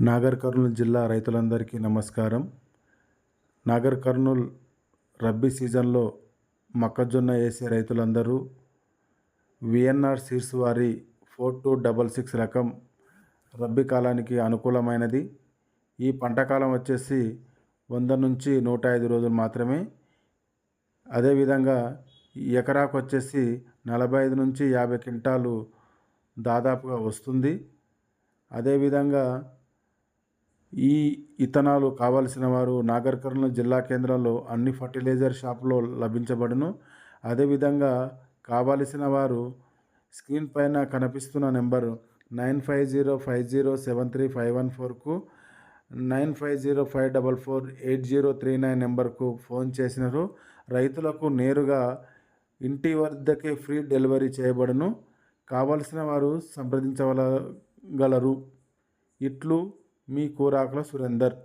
నాగర్ కర్నూలు జిల్లా రైతులందరికీ నమస్కారం. నాగర్ కర్నూల్ రబ్బీ సీజన్లో మొక్కజొన్న వేసే రైతులందరూ విఎన్ఆర్ సీడ్స్ వారి ఫోర్ టూ డబల్ సిక్స్ రకం రబ్బీ కాలానికి అనుకూలమైనది. ఈ పంట కాలం వచ్చేసి వంద నుంచి నూట ఐదు రోజులు మాత్రమే. అదేవిధంగా ఎకరాకు వచ్చేసి నలభై ఐదు నుంచి యాభై క్వింటాలు దాదాపుగా వస్తుంది. అదేవిధంగా ఈ ఇత్తనాలు కావలసిన వారు నాగర్ కర్నూలు జిల్లా కేంద్రంలో అన్ని ఫర్టిలైజర్ షాపులో లభించబడును. అదేవిధంగా కావలసిన వారు స్క్రీన్ పైన కనిపిస్తున్న number nine five zero five zero seven three five one ఫోర్కు nine five zero five double four eight zero three nine నెంబర్కు ఫోన్ చేసినారు. రైతులకు నేరుగా ఇంటి వద్దకే ఫ్రీ డెలివరీ చేయబడును. కావలసిన వారు సంప్రదించగలరు ఇట్లు मी को राखला सुरेंदर.